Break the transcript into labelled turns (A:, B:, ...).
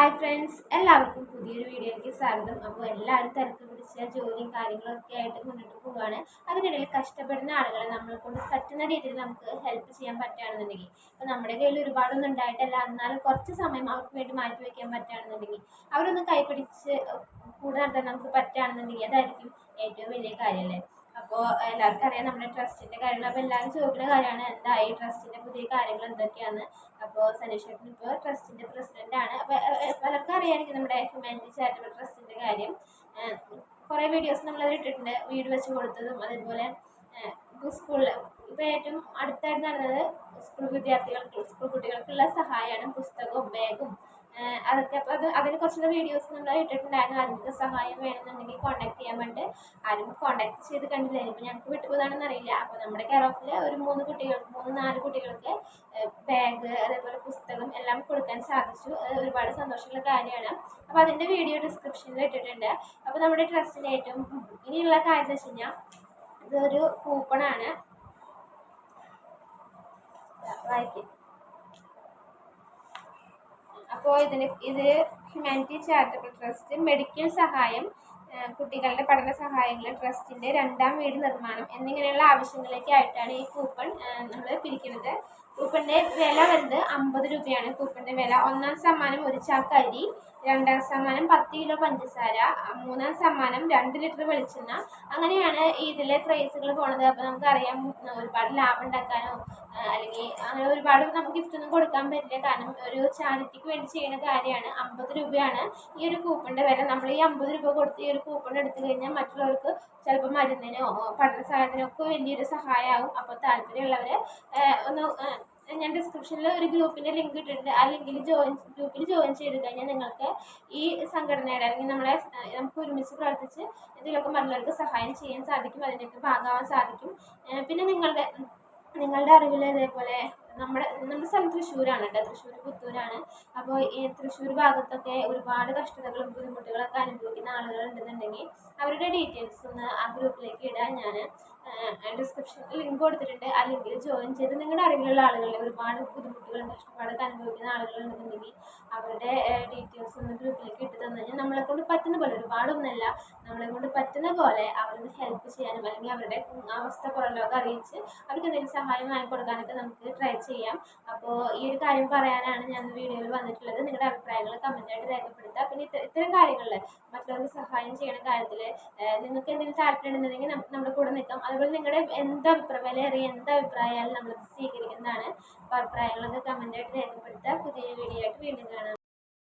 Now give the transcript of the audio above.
A: Hi friends എല്ലാവർക്കും പുതിയൊരു വീഡിയോയിലേക്ക് സ്വാഗതം. അപ്പോൾ എല്ലാവരും തിരക്ക് പിടിച്ച ജോലിയും കാര്യങ്ങളൊക്കെ ആയിട്ട് മുന്നോട്ട് പോവുകയാണ്. അതിനിടയിൽ കഷ്ടപ്പെടുന്ന ആളുകളെ നമ്മളെ കൊണ്ട് പറ്റുന്ന രീതിയിൽ നമുക്ക് ഹെൽപ്പ് ചെയ്യാൻ പറ്റുകയാണെന്നുണ്ടെങ്കിൽ ഇപ്പോൾ നമ്മുടെ കയ്യിൽ ഒരുപാടൊന്നും ഉണ്ടായിട്ടല്ല. എന്നാലും കുറച്ച് സമയം അവർക്ക് വേണ്ടി മാറ്റി വയ്ക്കാൻ പറ്റുകയാണെന്നുണ്ടെങ്കിൽ അവരൊന്ന് കൈപിടിച്ച് കൂടെ നടത്താൻ നമുക്ക് പറ്റുകയാണെന്നുണ്ടെങ്കിൽ അതായിരിക്കും ഏറ്റവും വലിയ കാര്യമല്ലേ അപ്പോൾ എല്ലാവർക്കും അറിയാം നമ്മുടെ ട്രസ്റ്റിന്റെ കാര്യങ്ങൾ അപ്പോൾ എല്ലാവരും ചോദിക്കുന്ന കാര്യമാണ് എന്തായി ട്രസ്റ്റിന്റെ പുതിയ കാര്യങ്ങൾ എന്തൊക്കെയാണ്? അപ്പോൾ സനീഷ് ചേട്ടൻ ഇപ്പോൾ ട്രസ്റ്റിന്റെ പ്രസിഡന്റാണ് അപ്പോൾ പലർക്കും അറിയാമായിരിക്കും നമ്മുടെ ഹ്യൂമാനിറ്റി ചാരിറ്റബിൾ ട്രസ്റ്റിന്റെ കാര്യം. കുറേ വീഡിയോസ് നമ്മളത് ഇട്ടിട്ടുണ്ട്. വീട് വെച്ച് കൊടുത്തതും അതേപോലെ സ്കൂളിൽ ഇപ്പോൾ ഏറ്റവും അടുത്തായിട്ട് നടന്നത് സ്കൂൾ വിദ്യാർത്ഥികൾക്ക് സ്കൂൾ കുട്ടികൾക്കുള്ള സഹായമാണ് പുസ്തകവും ബാഗും അതൊക്കെ അപ്പോൾ അത് അതിന് കുറച്ചുള്ള വീഡിയോസ് നമ്മൾ ഇട്ടിട്ടുണ്ടായിരുന്നു ആർക്കൊക്കെ സഹായം വേണമെന്നുണ്ടെങ്കിൽ കോൺടാക്ട് ചെയ്യാൻ വേണ്ടി ആരും കോൺടാക്ട് ചെയ്ത് കണ്ടില്ല? ഇപ്പോൾ ഞങ്ങൾക്ക് വിട്ടുപോയതാണെന്ന് അറിയില്ല. അപ്പോൾ നമ്മുടെ കെയർ ഓഫിൽ ഒരു മൂന്ന് കുട്ടികൾക്ക് മൂന്ന് നാല് കുട്ടികൾക്ക് ബാഗ് അതേപോലെ പുസ്തകം എല്ലാം കൊടുക്കാൻ സാധിച്ചു. ഒരുപാട് സന്തോഷമുള്ള കാര്യമാണ്. അപ്പോൾ അതിന്റെ വീഡിയോ ഡിസ്ക്രിപ്ഷനിൽ ഇട്ടിട്ടുണ്ട്. അപ്പോൾ നമ്മുടെ ട്രസ്റ്റിന്റെ ഏറ്റവും ഇനിയുള്ള കാര്യം എന്ന് വെച്ച് കഴിഞ്ഞാൽ ഇതൊരു കൂപ്പണാണ് വായിക്കും. അപ്പോൾ ഇതിന് ഇത് ഹ്യൂമാനിറ്റി ചാരിറ്റബിൾ ട്രസ്റ്റ് മെഡിക്കൽ സഹായം കുട്ടികളുടെ പഠന സഹായങ്ങൾ ട്രസ്റ്റിന്റെ രണ്ടാം വീട് നിർമ്മാണം എന്നിങ്ങനെയുള്ള ആവശ്യങ്ങളിലേക്കായിട്ടാണ് ഈ കൂപ്പൺ നമ്മൾ പിരിക്കുന്നത്. കൂപ്പണിന്റെ വില വരുന്നത് അമ്പത് രൂപയാണ്. കൂപ്പണിന്റെ വില ഒന്നാം സമ്മാനം ഒരു ചാക്ക് അരി രണ്ടാം സമ്മാനം പത്ത് കിലോ പഞ്ചസാര മൂന്നാം സമ്മാനം രണ്ട് ലിറ്റർ വെളിച്ചെണ്ണ. അങ്ങനെയാണ് ഇതിലെ പ്രൈസുകൾ പോണത്. അപ്പോൾ നമുക്കറിയാം ഒരുപാട് ലാഭം ഉണ്ടാക്കാനോ അല്ലെങ്കിൽ അങ്ങനെ ഒരുപാട് നമുക്ക് ഗിഫ്റ്റ് ഒന്നും കൊടുക്കാൻ പറ്റില്ല. കാരണം ഒരു ചാരിറ്റിക്ക് വേണ്ടി ചെയ്യുന്ന കാര്യമാണ് അമ്പത് രൂപയാണ് ഈ ഒരു കൂപ്പണിന്റെ വില. നമ്മൾ ഈ അമ്പത് രൂപ കൊടുത്ത് ഈ ഒരു കൂപ്പൺ എടുത്തു കഴിഞ്ഞാൽ മറ്റുള്ളവർക്ക് ചിലപ്പോൾ മരുന്നിനോ പഠന സഹായത്തിനോ ഒക്കെ വലിയൊരു സഹായമാവും അപ്പോൾ താല്പര്യമുള്ളവർ ഒന്ന് ഞാൻ ഡിസ്ക്രിപ്ഷനിൽ ഒരു ഗ്രൂപ്പിന്റെ ലിങ്ക് ഇട്ടിട്ടുണ്ട്. ആ ലിങ്കിൽ ജോയിൻ ഗ്രൂപ്പിൽ ജോയിൻ ചെയ്ത് കഴിഞ്ഞാൽ നിങ്ങൾക്ക് ഈ സംഘടനയുടെ അല്ലെങ്കിൽ നമ്മളെ നമുക്ക് ഒരുമിച്ച് പ്രവർത്തിച്ച് ഇതിലൊക്കെ മറ്റുള്ളവർക്ക് സഹായം ചെയ്യാൻ സാധിക്കും അതിനൊക്കെ ഭാഗമാവാൻ സാധിക്കും. പിന്നെ നിങ്ങളുടെ നിങ്ങളുടെ അറിവിൽ ഇതേപോലെ നമ്മുടെ നമ്മുടെ സ്ഥലം തൃശ്ശൂരാണ് കേട്ടോ. തൃശ്ശൂർ പുത്തൂരാണ്. അപ്പോൾ ഈ തൃശ്ശൂർ ഭാഗത്തൊക്കെ ഒരുപാട് കഷ്ടതകളും ബുദ്ധിമുട്ടുകളൊക്കെ അനുഭവിക്കുന്ന ആളുകൾ ഉണ്ടെന്നുണ്ടെങ്കിൽ അവരുടെ ഡീറ്റെയിൽസ് ഒന്ന് ആ ഗ്രൂപ്പിലേക്ക് ഇടാൻ ഞാൻ ഡിസ്ക്രിപ്ഷനിൽ ലിങ്ക് കൊടുത്തിട്ടുണ്ട്. ആ ലിങ്കിൽ ജോയിൻ ചെയ്ത് നിങ്ങളുടെ അറിവിലുള്ള ആളുകളുടെ ഒരുപാട് ബുദ്ധിമുട്ടുകളും കഷ്ടപ്പാടൊക്കെ അനുഭവിക്കുന്ന ആളുകളുണ്ടെന്നുണ്ടെങ്കിൽ അവരുടെ ഡീറ്റെയിൽസ് ഒന്ന് ഗ്രൂപ്പിലേക്ക് ഇട്ട് തന്നു കഴിഞ്ഞാൽ നമ്മളെ കൊണ്ട് പറ്റുന്ന പോലെ ഒരുപാടൊന്നുമല്ല നമ്മളെ കൊണ്ട് പറ്റുന്ന പോലെ അവർക്ക് ഹെൽപ്പ് ചെയ്യാനും അല്ലെങ്കിൽ അവരുടെ അവസ്ഥ കുറവൊക്കെ അറിയിച്ച് അവർക്ക് എന്തെങ്കിലും സഹായം വാങ്ങിക്കൊടുക്കാനൊക്കെ നമുക്ക് ട്രൈ ചെയ്യാം. അപ്പോൾ ഈ ഒരു കാര്യം പറയാനാണ് ഞാൻ വീഡിയോയിൽ വന്നിട്ടുള്ളത്. നിങ്ങളുടെ അഭിപ്രായങ്ങൾ കമന്റായിട്ട് രേഖപ്പെടുത്തുക. പിന്നെ ഇത്ര ഇത്തരം കാര്യങ്ങളിൽ മറ്റുള്ളവർക്ക് സഹായം ചെയ്യണ കാര്യത്തിൽ നിങ്ങൾക്ക് എന്തെങ്കിലും താല്പര്യം ഉണ്ടെന്നുണ്ടെങ്കിൽ നമുക്ക് നമ്മുടെ കൂടെ നിൽക്കാം. അതുപോലെ നിങ്ങളുടെ എന്ത് അഭിപ്രായം വിലയേറിയ എന്ത് അഭിപ്രായമായാലും നമ്മൾ സ്വീകരിക്കുന്നതാണ്. അപ്പോൾ അഭിപ്രായങ്ങളൊക്കെ കമന്റായിട്ട് രേഖപ്പെടുത്തുക പുതിയ വീഡിയോ ആയിട്ട് വീണ്ടും കാണാം.